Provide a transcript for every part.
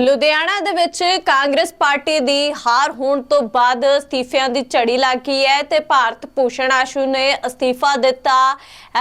ਲੁਧਿਆਣਾ ਦੇ ਵਿੱਚ ਕਾਂਗਰਸ ਪਾਰਟੀ ਦੀ ਹਾਰ ਹੋਣ ਤੋਂ ਬਾਅਦ ਅਸਤੀਫਿਆਂ ਦੀ ਝੜੀ ਲੱਗ ਗਈ ਹੈ ਤੇ ਭਾਰਤ ਭੂਸ਼ਣ ਆਸ਼ੂ ਨੇ ਅਸਤੀਫਾ ਦਿੱਤਾ।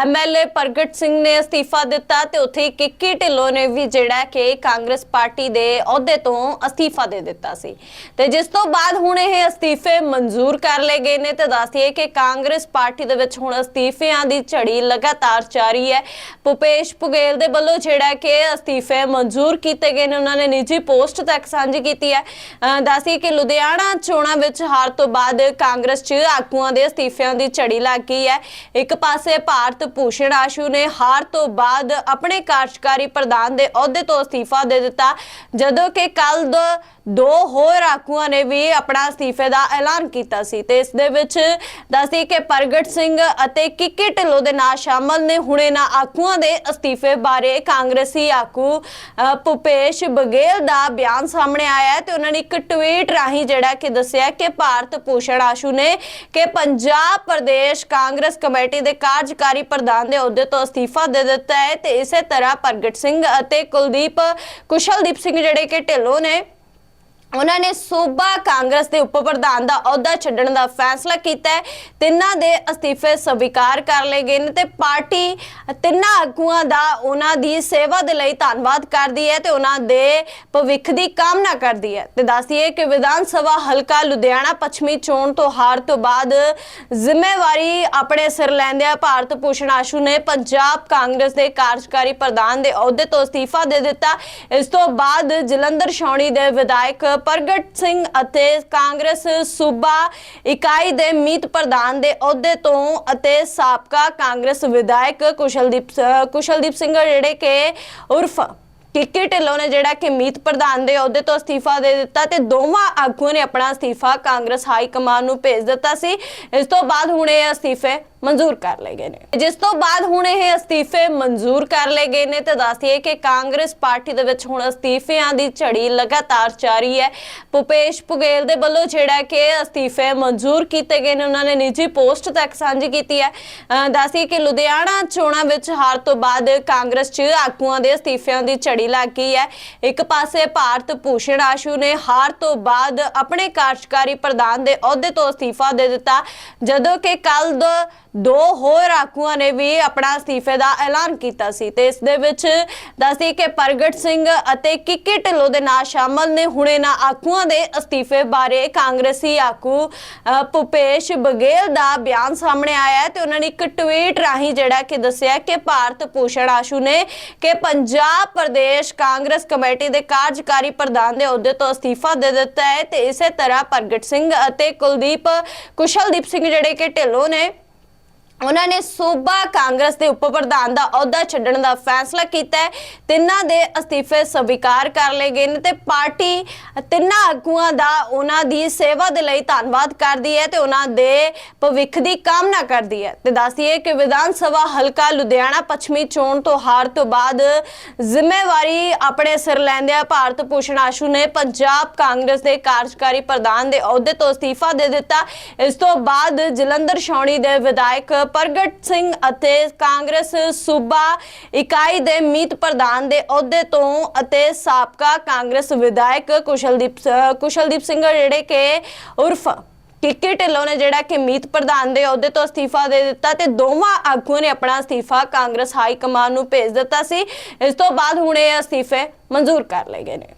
ਐਮਐਲਏ ਪ੍ਰਗਟ ਸਿੰਘ ਨੇ ਅਸਤੀਫਾ ਦਿੱਤਾ ਤੇ ਉੱਥੇ ਕਿੱਕੀ ਢਿੱਲੋਂ ਨੇ ਵੀ ਜਿਹੜਾ ਕਿ ਕਾਂਗਰਸ ਪਾਰਟੀ ਦੇ ਅਹੁਦੇ ਤੋਂ ਅਸਤੀਫਾ ਦੇ ਦਿੱਤਾ ਸੀ। ਤੇ ਜਿਸ ਤੋਂ ਬਾਅਦ ਹੁਣ ਇਹ ਅਸਤੀਫੇ ਮਨਜ਼ੂਰ ਕਰ ਲਏ ਗਏ ਨੇ ਤੇ ਦੱਸਦੀਏ ਕਿ ਕਾਂਗਰਸ ਪਾਰਟੀ ਦੇ ਵਿੱਚ ਹੁਣ ਅਸਤੀਫਿਆਂ ਦੀ ਝੜੀ ਲਗਾਤਾਰ ਜਾਰੀ ਹੈ। ਭੁਪੇਸ਼ ਪੁਗੇਲ ਦੇ ਵੱਲੋਂ ਜਿਹੜਾ ਕਿ ਅਸਤੀਫੇ ਮਨਜ਼ੂਰ ਕੀਤੇ ਗਏ ਨੇ, ਉਹਨਾਂ ਨੇ ਨਿੱਜੀ ਪੋਸਟ ਤੱਕ ਸਾਂਝੀ ਕੀਤੀ ਹੈ। ਅਹ ਕਿ ਲੁਧਿਆਣਾ ਚੋਣਾਂ ਵਿੱਚ ਹਾਰ ਤੋਂ ਬਾਅਦ ਕਾਂਗਰਸ 'ਚ ਆਗੂਆਂ ਦੇ ਅਸਤੀਫਿਆਂ ਦੀ ਝੜੀ ਲੱਗ ਗਈ ਹੈ। ਇੱਕ ਪਾਸੇ ਭਾਰਤ ਭੂਸ਼ਣ ਆਸ਼ੂ ਨੇ ਹਾਰ ਤੋਂ ਬਾਅਦ ਆਪਣੇ ਕਾਰਜਕਾਰੀ ਪ੍ਰਧਾਨ ਦੇ ਅਹੁਦੇ ਤੋਂ ਅਸਤੀਫਾ ਦੇ ਦਿੱਤਾ। ਜਦੋਂ ਕਿ ਕੱਲ ਦੋ ਹੋਰ ਆਗੂਆਂ ਨੇ ਵੀ ਆਪਣਾ ਅਸਤੀਫੇ ਦਾ ਐਲਾਨ ਕੀਤਾ ਸੀ ਤੇ ਇਸ ਦੇ ਵਿੱਚ ਦੱਸਦੀ ਕਿ ਪ੍ਰਗਟ ਸਿੰਘ ਅਤੇ ਕਿੱਕੀ ਢਿੱਲੋਂ ਦੇ ਨਾਂ ਸ਼ਾਮਲ ਨੇ। ਹੁਣੇ ਨਾ ਆਗੂਆਂ ਦੇ ਅਸਤੀਫੇ ਬਾਰੇ ਕਾਂਗਰਸੀ ਆਗੂ ਅ, ਭੁਪੇਸ਼ ਬਗੇਲ ਦਾ ਬਿਆਨ ਸਾਹਮਣੇ ਆਇਆ ਹੈ ਤੇ ਉਹਨਾਂ ਨੇ ਇੱਕ ਟਵੀਟ ਰਾਹੀਂ ਜਿਹੜਾ ਕਿ ਦੱਸਿਆ ਕਿ ਭਾਰਤ ਭੂਸ਼ਣ ਆਸ਼ੂ ਨੇ ਕਿ ਪੰਜਾਬ ਪ੍ਰਦੇਸ਼ ਕਾਂਗਰਸ ਕਮੇਟੀ ਦੇ ਕਾਰਜਕਾਰੀ ਪ੍ਰਧਾਨ ਦੇ ਅਹੁਦੇ ਤੋਂ ਅਸਤੀਫਾ ਦੇ ਦਿੱਤਾ ਹੈ ਤੇ ਇਸੇ ਤਰ੍ਹਾਂ ਪ੍ਰਗਟ ਸਿੰਘ ਅਤੇ ਕੁਲਦੀਪ ਕੁਸ਼ਲਦੀਪ ਸਿੰਘ ਜਿਹੜੇ ਕਿ ਢਿੱਲੋਂ ਨੇ ਉਹਨਾਂ ਨੇ ਸੂਬਾ ਕਾਂਗਰਸ ਦੇ ਉਪ ਪ੍ਰਧਾਨ ਦਾ ਅਹੁਦਾ ਛੱਡਣ ਦਾ ਫੈਸਲਾ ਕੀਤਾ ਹੈ। ਤਿੰਨਾਂ ਦੇ ਅਸਤੀਫੇ ਸਵੀਕਾਰ ਕਰ ਲਏ ਗਏ ਨੇ ਤੇ ਪਾਰਟੀ ਤਿੰਨਾਂ ਆਗੂਆਂ ਦਾ ਉਹਨਾਂ ਦੀ ਸੇਵਾ ਦੇ ਲਈ ਧੰਨਵਾਦ ਕਰਦੀ ਹੈ ਤੇ ਉਹਨਾਂ ਦੇ ਭਵਿੱਖ ਦੀ ਕਾਮਨਾ ਕਰਦੀ ਹੈ। ਤੇ ਦੱਸਦੀਏ ਕਿ ਵਿਧਾਨ ਸਭਾ ਹਲਕਾ ਲੁਧਿਆਣਾ ਪੱਛਮੀ ਚੋਣ ਤੋਂ ਹਾਰ ਤੋਂ ਬਾਅਦ ਜ਼ਿੰਮੇਵਾਰੀ ਆਪਣੇ ਸਿਰ ਲੈਂਦਿਆਂ ਭਾਰਤ ਭੂਸ਼ਣ ਆਸ਼ੂ ਨੇ ਪੰਜਾਬ ਕਾਂਗਰਸ ਦੇ ਕਾਰਜਕਾਰੀ ਪ੍ਰਧਾਨ ਦੇ ਅਹੁਦੇ ਤੋਂ ਅਸਤੀਫਾ ਦੇ ਦਿੱਤਾ। ਇਸ ਤੋਂ ਬਾਅਦ ਜਲੰਧਰ ਛਾਉਣੀ ਦੇ ਵਿਧਾਇਕ ਪ੍ਰਗਟ ਸਿੰਘ ਅਤੇ ਕਾਂਗਰਸ ਸੂਬਾ ਇਕਾਈ ਦੇ ਮੀਤ ਪ੍ਰਧਾਨ ਦੇ ਅਹੁਦੇ ਤੋਂ ਅਤੇ ਸਾਬਕਾ ਕਾਂਗਰਸ ਵਿਧਾਇਕ ਕੁਸ਼ਲਦੀਪ ਕੁਸ਼ਲਦੀਪ ਸਿੰਘ ਜਿਹੜੇ ਕਿ ਉਰਫ ਕਿੱਕੇ ਢਿੱਲੋਂ ਨੇ ਜਿਹੜਾ ਕਿ ਮੀਤ ਪ੍ਰਧਾਨ ਦੇ ਅਹੁਦੇ ਤੋਂ ਅਸਤੀਫਾ ਦੇ ਦਿੱਤਾ ਤੇ ਦੋਵਾਂ ਆਗੂਆਂ ਨੇ ਆਪਣਾ ਅਸਤੀਫਾ ਕਾਂਗਰਸ ਹਾਈ ਕਮਾਨ ਨੂੰ ਭੇਜ ਦਿੱਤਾ ਸੀ। ਇਸ ਤੋਂ ਬਾਅਦ ਹੁਣ ਇਹ ਅਸਤੀਫੇ ਮਨਜ਼ੂਰ ਕਰ ਲਏ ਗਏ ਨੇ ਜਿਸ ਤੋਂ ਬਾਅਦ ਹੁਣ ਇਹ ਅਸਤੀਫੇ ਮਨਜ਼ੂਰ ਕਰ ਲਏ ਗਏ ਨੇ ਤੇ ਦੱਸਦੀਏ ਕਿ ਕਾਂਗਰਸ ਪਾਰਟੀ ਦੇ ਵਿੱਚ ਹੁਣ ਅਸਤੀਫਿਆਂ ਦੀ ਝੜੀ ਲਗਾਤਾਰ ਜਾਰੀ ਹੈ ਭੁਪੇਸ਼ ਪੁਗੇਲ ਦੇ ਵੱਲੋਂ ਜਿਹੜਾ ਕਿ ਅਸਤੀਫੇ ਮਨਜ਼ੂਰ ਕੀਤੇ ਗਏ ਨੇ ਉਹਨਾਂ ਨੇ ਨਿੱਜੀ ਪੋਸਟ ਤੱਕ ਸਾਂਝੀ ਕੀਤੀ ਹੈ ਦੱਸਦੀਏ ਕਿ ਲੁਧਿਆਣਾ ਚੋਣਾਂ ਵਿੱਚ ਹਾਰ ਤੋਂ ਬਾਅਦ ਕਾਂਗਰਸ 'ਚ ਆਗੂਆਂ ਦੇ ਅਸਤੀਫਿਆਂ ਦੀ ਝੜੀ ਲੱਗ ਗਈ ਹੈ ਇੱਕ ਪਾਸੇ ਭਾਰਤ ਭੂਸ਼ਣ ਆਸ਼ੂ ਨੇ ਹਾਰ ਤੋਂ ਬਾਅਦ ਆਪਣੇ ਕਾਰਜਕਾਰੀ ਪ੍ਰਧਾਨ ਦੇ ਅਹੁਦੇ ਤੋਂ ਅਸਤੀਫਾ ਦੇ ਦਿੱਤਾ ਜਦੋਂ ਕਿ ਕੱਲ ਦੋ ਹੋਰ ਆਗੂਆਂ ਨੇ ਵੀ ਆਪਣਾ ਅਸਤੀਫੇ ਦਾ ਐਲਾਨ ਕੀਤਾ ਸੀ ਤੇ ਇਸ ਦੇ ਵਿੱਚ ਦੱਸਦੀ ਕਿ ਪ੍ਰਗਟ ਸਿੰਘ ਅਤੇ ਕਿੱਕੀ ਢਿੱਲੋਂ ਦੇ ਨਾਂ ਸ਼ਾਮਲ ਨੇ। ਹੁਣੇ ਨਾ ਆਗੂਆਂ ਦੇ ਅਸਤੀਫੇ ਬਾਰੇ ਕਾਂਗਰਸੀ ਆਗੂ ਅ, ਭੁਪੇਸ਼ ਬਗੇਲ ਦਾ ਬਿਆਨ ਸਾਹਮਣੇ ਆਇਆ ਹੈ ਤੇ ਉਹਨਾਂ ਨੇ ਇੱਕ ਟਵੀਟ ਰਾਹੀਂ ਜਿਹੜਾ ਕਿ ਦੱਸਿਆ ਕਿ ਭਾਰਤ ਭੂਸ਼ਣ ਆਸ਼ੂ ਨੇ ਕਿ ਪੰਜਾਬ ਪ੍ਰਦੇਸ਼ ਕਾਂਗਰਸ ਕਮੇਟੀ ਦੇ ਕਾਰਜਕਾਰੀ ਪ੍ਰਧਾਨ ਦੇ ਅਹੁਦੇ ਤੋਂ ਅਸਤੀਫਾ ਦੇ ਦਿੱਤਾ ਹੈ ਤੇ ਇਸੇ ਤਰ੍ਹਾਂ ਪ੍ਰਗਟ ਸਿੰਘ ਅਤੇ ਕੁਲਦੀਪ ਕੁਸ਼ਲਦੀਪ ਸਿੰਘ ਜਿਹੜੇ ਕਿ ਢਿੱਲੋਂ ਨੇ ਉਹਨਾਂ ਨੇ ਸੂਬਾ ਕਾਂਗਰਸ ਦੇ ਉਪ ਪ੍ਰਧਾਨ ਦਾ ਅਹੁਦਾ ਛੱਡਣ ਦਾ ਫੈਸਲਾ ਕੀਤਾ ਹੈ। ਤਿੰਨਾਂ ਦੇ ਅਸਤੀਫੇ ਸਵੀਕਾਰ ਕਰ ਲਏ ਗਏ ਨੇ ਤੇ ਪਾਰਟੀ ਤਿੰਨਾਂ ਆਗੂਆਂ ਦਾ ਉਹਨਾਂ ਦੀ ਸੇਵਾ ਦੇ ਲਈ ਧੰਨਵਾਦ ਕਰਦੀ ਹੈ ਤੇ ਉਹਨਾਂ ਦੇ ਭਵਿੱਖ ਦੀ ਕਾਮਨਾ ਕਰਦੀ ਹੈ। ਤੇ ਦੱਸਦੀ ਹੈ ਕਿ ਵਿਧਾਨ ਸਭਾ ਹਲਕਾ ਲੁਧਿਆਣਾ ਪੱਛਮੀ ਚੋਣ ਤੋਂ ਹਾਰ ਤੋਂ ਬਾਅਦ ਜ਼ਿੰਮੇਵਾਰੀ ਆਪਣੇ ਸਿਰ ਲੈਂਦਿਆਂ ਭਾਰਤ ਭੂਸ਼ਣ ਆਸ਼ੂ ਨੇ ਪੰਜਾਬ ਕਾਂਗਰਸ ਦੇ ਕਾਰਜਕਾਰੀ ਪ੍ਰਧਾਨ ਦੇ ਅਹੁਦੇ ਤੋਂ ਅਸਤੀਫਾ ਦੇ ਦਿੱਤਾ। ਇਸ ਤੋਂ ਬਾਅਦ ਜਲੰਧਰ ਛਾਉਣੀ ਦੇ ਵਿਧਾਇਕ ਪ੍ਰਗਟ ਸਿੰਘ ਅਤੇ ਕਾਂਗਰਸ ਸੂਬਾ ਇਕਾਈ ਦੇ ਮੀਤ ਪ੍ਰਧਾਨ ਦੇ ਅਹੁਦੇ ਤੋਂ ਅਤੇ ਸਾਬਕਾ ਕਾਂਗਰਸ ਵਿਧਾਇਕ ਕੁਸ਼ਲਦੀਪ ਕੁਸ਼ਲਦੀਪ ਸਿੰਘ ਜਿਹੜੇ ਕਿ ਉਰਫ ਕਿੱਕੇ ਢਿੱਲੋਂ ਨੇ ਜਿਹੜਾ ਕਿ ਮੀਤ ਪ੍ਰਧਾਨ ਦੇ ਅਹੁਦੇ ਤੋਂ ਅਸਤੀਫਾ ਦੇ ਦਿੱਤਾ ਤੇ ਦੋਵਾਂ ਆਗੂਆਂ ਨੇ ਆਪਣਾ ਅਸਤੀਫਾ ਕਾਂਗਰਸ ਹਾਈ ਕਮਾਨ ਨੂੰ ਭੇਜ ਦਿੱਤਾ ਸੀ। ਇਸ ਤੋਂ ਬਾਅਦ ਹੁਣ ਇਹ ਅਸਤੀਫੇ ਮਨਜ਼ੂਰ ਕਰ ਲਏ ਗਏ ਨੇ।